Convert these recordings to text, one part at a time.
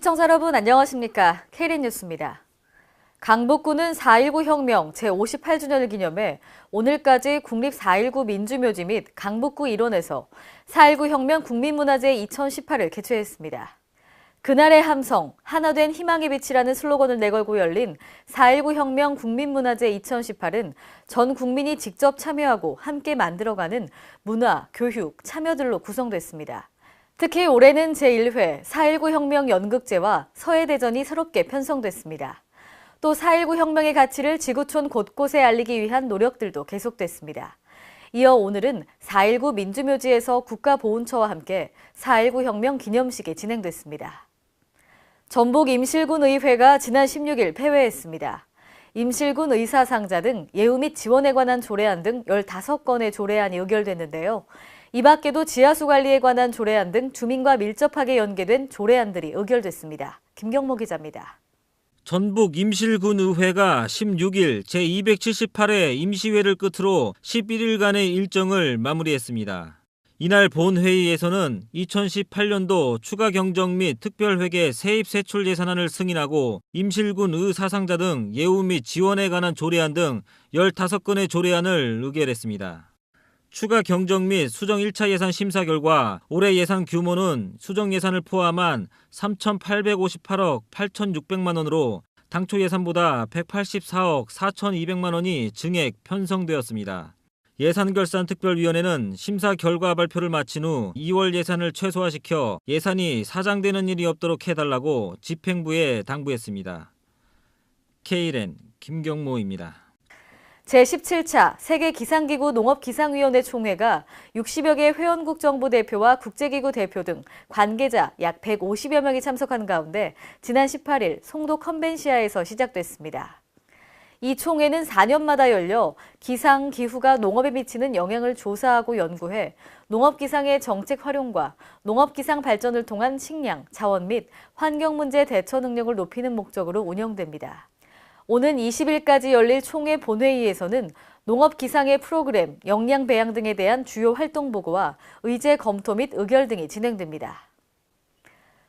시청자 여러분 안녕하십니까? KLN 뉴스입니다. 강북구는 4.19 혁명 제58주년을 기념해 오늘까지 국립 4.19 민주묘지 및 강북구 일원에서 4.19 혁명 국민문화제 2018을 개최했습니다. 그날의 함성, 하나된 희망의 빛이라는 슬로건을 내걸고 열린 4.19 혁명 국민문화제 2018은 전 국민이 직접 참여하고 함께 만들어가는 문화, 교육, 참여들로 구성됐습니다. 특히 올해는 제1회 4.19 혁명 연극제와 서해대전이 새롭게 편성됐습니다. 또 4.19 혁명의 가치를 지구촌 곳곳에 알리기 위한 노력들도 계속됐습니다. 이어 오늘은 4.19 민주묘지에서 국가보훈처와 함께 4.19 혁명 기념식이 진행됐습니다. 전북 임실군 의회가 지난 16일 폐회했습니다. 임실군 의사상자 등 예우 및 지원에 관한 조례안 등 15건의 조례안이 의결됐는데요. 이 밖에도 지하수 관리에 관한 조례안 등 주민과 밀접하게 연계된 조례안들이 의결됐습니다. 김경모 기자입니다. 전북 임실군 의회가 16일 제278회 임시회를 끝으로 11일간의 일정을 마무리했습니다. 이날 본회의에서는 2018년도 추가 경정 및 특별회계 세입 세출 예산안을 승인하고 임실군 의 사상자 등 예우 및 지원에 관한 조례안 등 15건의 조례안을 의결했습니다. 추가 경정 및 수정 1차 예산 심사 결과 올해 예산 규모는 수정 예산을 포함한 3,858억 8,600만 원으로 당초 예산보다 184억 4,200만 원이 증액 편성되었습니다. 예산결산특별위원회는 심사 결과 발표를 마친 후 2월 예산을 최소화시켜 예산이 사장되는 일이 없도록 해달라고 집행부에 당부했습니다. KLN 김경모입니다. 제17차 세계기상기구 농업기상위원회 총회가 60여 개 회원국 정부 대표와 국제기구 대표 등 관계자 약 150여 명이 참석한 가운데 지난 18일 송도 컨벤시아에서 시작됐습니다. 이 총회는 4년마다 열려 기상, 기후가 농업에 미치는 영향을 조사하고 연구해 농업기상의 정책 활용과 농업기상 발전을 통한 식량, 자원 및 환경 문제 대처 능력을 높이는 목적으로 운영됩니다. 오는 20일까지 열릴 총회 본회의에서는 농업 기상의 프로그램, 역량 배양 등에 대한 주요 활동 보고와 의제 검토 및 의결 등이 진행됩니다.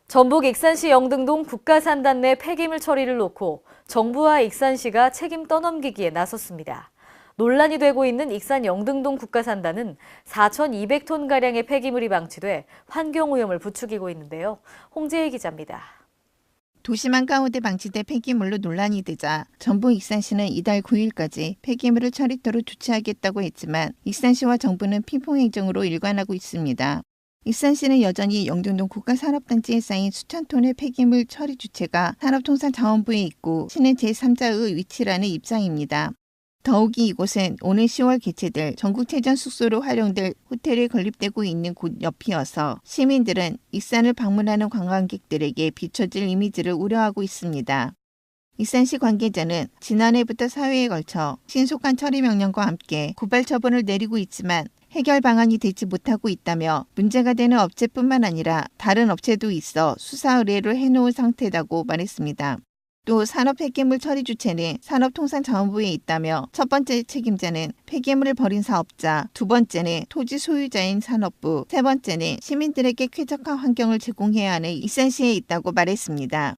전북 익산시 영등동 국가산단 내 폐기물 처리를 놓고 정부와 익산시가 책임 떠넘기기에 나섰습니다. 논란이 되고 있는 익산 영등동 국가산단은 4,200톤가량의 폐기물이 방치돼 환경오염을 부추기고 있는데요. 홍재희 기자입니다. 도심 한가운데 방치돼 폐기물로 논란이 되자 전북 익산시는 이달 9일까지 폐기물을 처리토록 조치하겠다고 했지만 익산시와 정부는 피풍 행정으로 일관하고 있습니다. 익산시는 여전히 영등동 국가산업단지에 쌓인 수천 톤의 폐기물 처리 주체가 산업통상자원부에 있고 시는 제3자의 위치라는 입장입니다. 더욱이 이곳은 오는 10월 개최될 전국체전 숙소로 활용될 호텔에 건립되고 있는 곳 옆이어서 시민들은 익산을 방문하는 관광객들에게 비춰질 이미지를 우려하고 있습니다. 익산시 관계자는 지난해부터 사회에 걸쳐 신속한 처리 명령과 함께 고발 처분을 내리고 있지만 해결 방안이 되지 못하고 있다며 문제가 되는 업체뿐만 아니라 다른 업체도 있어 수사 의뢰를 해놓은 상태라고 말했습니다. 또 산업 폐기물 처리 주체는 산업통상자원부에 있다며 첫 번째 책임자는 폐기물을 버린 사업자, 두 번째는 토지 소유자인 산업부, 세 번째는 시민들에게 쾌적한 환경을 제공해야 하는 익산시에 있다고 말했습니다.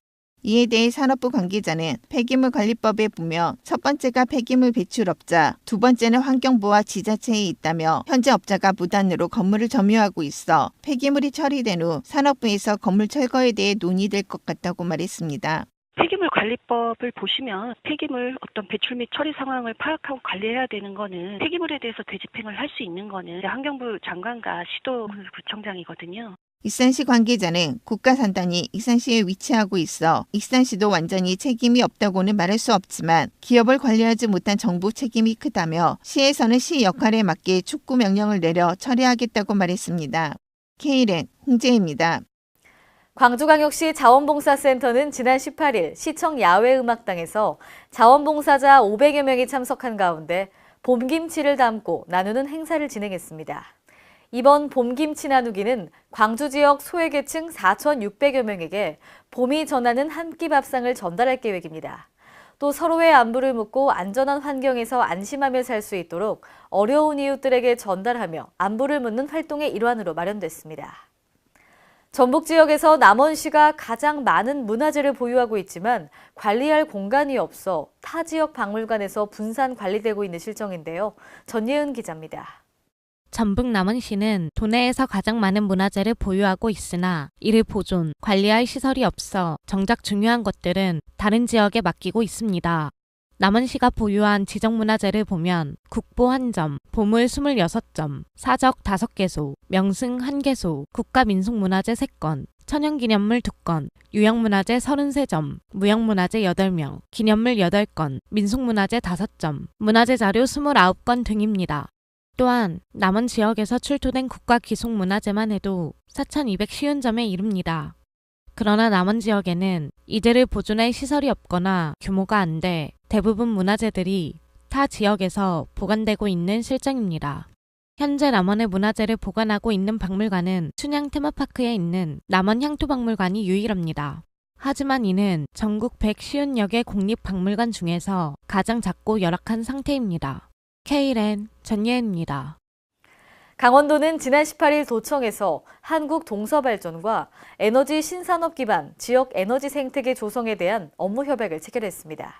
이에 대해 산업부 관계자는 폐기물 관리법에 보면 첫 번째가 폐기물 배출업자, 두 번째는 환경부와 지자체에 있다며 현재 업자가 무단으로 건물을 점유하고 있어 폐기물이 처리된 후 산업부에서 건물 철거에 대해 논의될 것 같다고 말했습니다. 폐기물 관리법을 보시면 폐기물 어떤 배출 및 처리 상황을 파악하고 관리해야 되는 거는 폐기물에 대해서 되집행을 할 수 있는 거는 환경부 장관과 시도구청장이거든요. 익산시 관계자는 국가산단이 익산시에 위치하고 있어 익산시도 완전히 책임이 없다고는 말할 수 없지만 기업을 관리하지 못한 정부 책임이 크다며 시에서는 시 역할에 맞게 축구 명령을 내려 처리하겠다고 말했습니다. KLN 홍재입니다. 광주광역시 자원봉사센터는 지난 18일 시청 야외음악당에서 자원봉사자 500여 명이 참석한 가운데 봄김치를 담고 나누는 행사를 진행했습니다. 이번 봄김치 나누기는 광주 지역 소외계층 4,600여 명에게 봄이 전하는 한 끼 밥상을 전달할 계획입니다. 또 서로의 안부를 묻고 안전한 환경에서 안심하며 살 수 있도록 어려운 이웃들에게 전달하며 안부를 묻는 활동의 일환으로 마련됐습니다. 전북 지역에서 남원시가 가장 많은 문화재를 보유하고 있지만 관리할 공간이 없어 타 지역 박물관에서 분산 관리되고 있는 실정인데요. 전예은 기자입니다. 전북 남원시는 도내에서 가장 많은 문화재를 보유하고 있으나 이를 보존, 관리할 시설이 없어 정작 중요한 것들은 다른 지역에 맡기고 있습니다. 남원시가 보유한 지정문화재를 보면 국보 1점, 보물 26점, 사적 5개소, 명승 1개소, 국가민속문화재 3건, 천연기념물 2건, 유형문화재 33점, 무형문화재 8명, 기념물 8건, 민속문화재 5점, 문화재 자료 29건 등입니다. 또한 남원 지역에서 출토된 국가 기속문화재만 해도 4,250점에 이릅니다. 그러나 남원 지역에는 이들을 보존할 시설이 없거나 규모가 안 돼 대부분 문화재들이 타 지역에서 보관되고 있는 실정입니다. 현재 남원의 문화재를 보관하고 있는 박물관은 춘향 테마파크에 있는 남원 향토박물관이 유일합니다. 하지만 이는 전국 150여개 국립박물관 중에서 가장 작고 열악한 상태입니다. K랜 전예입니다. 강원도는 지난 18일 도청에서 한국 동서발전과 에너지 신산업 기반 지역 에너지 생태계 조성에 대한 업무 협약을 체결했습니다.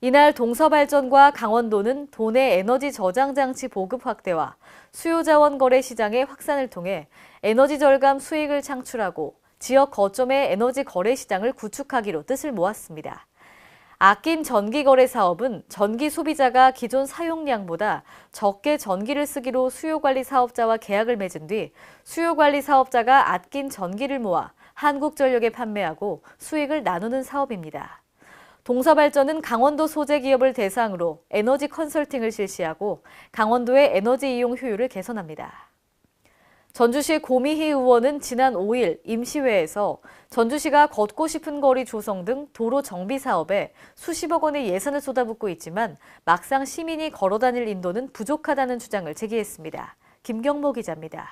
이날 동서발전과 강원도는 도내 에너지 저장 장치 보급 확대와 수요 자원 거래 시장의 확산을 통해 에너지 절감 수익을 창출하고 지역 거점의 에너지 거래 시장을 구축하기로 뜻을 모았습니다. 아낀 전기 거래 사업은 전기 소비자가 기존 사용량보다 적게 전기를 쓰기로 수요 관리 사업자와 계약을 맺은 뒤 수요 관리 사업자가 아낀 전기를 모아 한국전력에 판매하고 수익을 나누는 사업입니다. 동서발전은 강원도 소재 기업을 대상으로 에너지 컨설팅을 실시하고 강원도의 에너지 이용 효율을 개선합니다. 전주시 고미희 의원은 지난 5일 임시회에서 전주시가 걷고 싶은 거리 조성 등 도로 정비 사업에 수십억 원의 예산을 쏟아붓고 있지만 막상 시민이 걸어 다닐 인도는 부족하다는 주장을 제기했습니다. 김경모 기자입니다.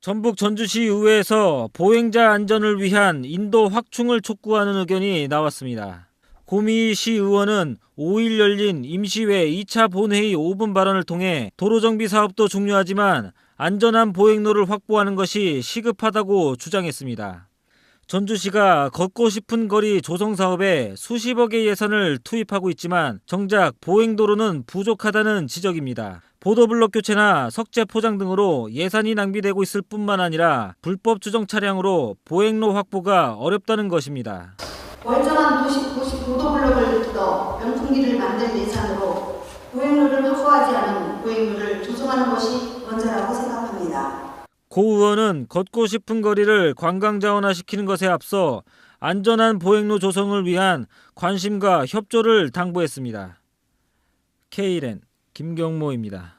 전북 전주시 의회에서 보행자 안전을 위한 인도 확충을 촉구하는 의견이 나왔습니다. 고미희 시 의원은 5일 열린 임시회 2차 본회의 5분 발언을 통해 도로 정비 사업도 중요하지만 안전한 보행로를 확보하는 것이 시급하다고 주장했습니다. 전주시가 걷고 싶은 거리 조성 사업에 수십억의 예산을 투입하고 있지만 정작 보행도로는 부족하다는 지적입니다. 보도블록 교체나 석재 포장 등으로 예산이 낭비되고 있을 뿐만 아니라 불법 주정 차량으로 보행로 확보가 어렵다는 것입니다. 멀쩡한 도시 보도블록을 뜯어 명품기를 만들 예산으로 보행로를 확보하지 않은 보행로를 조성하는 것이 먼저라고 생각합니다. 고 의원은 걷고 싶은 거리를 관광 자원화시키는 것에 앞서 안전한 보행로 조성을 위한 관심과 협조를 당부했습니다. K랜 김경모입니다.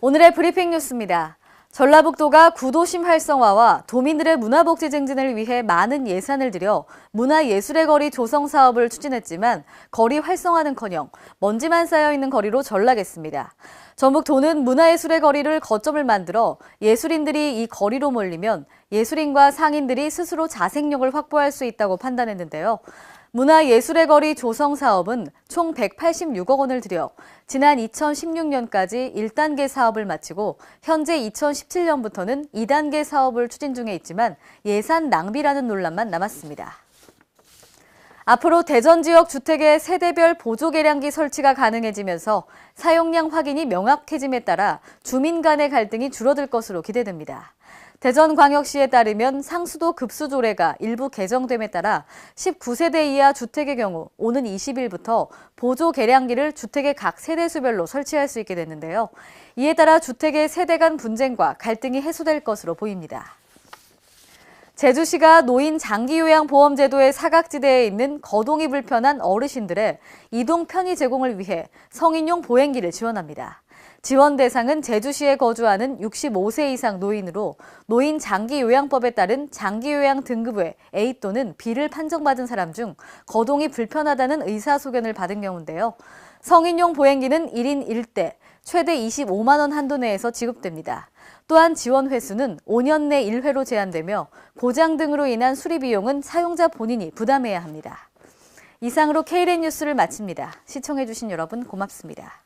오늘의 브리핑 뉴스입니다. 전라북도가 구도심 활성화와 도민들의 문화복지 증진을 위해 많은 예산을 들여 문화예술의 거리 조성 사업을 추진했지만 거리 활성화는커녕 먼지만 쌓여있는 거리로 전락했습니다. 전북도는 문화예술의 거리를 거점을 만들어 예술인들이 이 거리로 몰리면 예술인과 상인들이 스스로 자생력을 확보할 수 있다고 판단했는데요. 문화예술의 거리 조성 사업은 총 186억 원을 들여 지난 2016년까지 1단계 사업을 마치고 현재 2017년부터는 2단계 사업을 추진 중에 있지만 예산 낭비라는 논란만 남았습니다. 앞으로 대전 지역 주택의 세대별 보조 계량기 설치가 가능해지면서 사용량 확인이 명확해짐에 따라 주민 간의 갈등이 줄어들 것으로 기대됩니다. 대전광역시에 따르면 상수도 급수 조례가 일부 개정됨에 따라 19세대 이하 주택의 경우 오는 20일부터 보조 계량기를 주택의 각 세대 수별로 설치할 수 있게 됐는데요. 이에 따라 주택의 세대 간 분쟁과 갈등이 해소될 것으로 보입니다. 제주시가 노인 장기요양 보험 제도의 사각지대에 있는 거동이 불편한 어르신들의 이동 편의 제공을 위해 성인용 보행기를 지원합니다. 지원 대상은 제주시에 거주하는 65세 이상 노인으로 노인 장기 요양법에 따른 장기 요양 등급 외 A 또는 B를 판정받은 사람 중 거동이 불편하다는 의사소견을 받은 경우인데요. 성인용 보행기는 1인 1대, 최대 25만 원 한도 내에서 지급됩니다. 또한 지원 횟수는 5년 내 1회로 제한되며 고장 등으로 인한 수리 비용은 사용자 본인이 부담해야 합니다. 이상으로 K랜 뉴스를 마칩니다. 시청해주신 여러분 고맙습니다.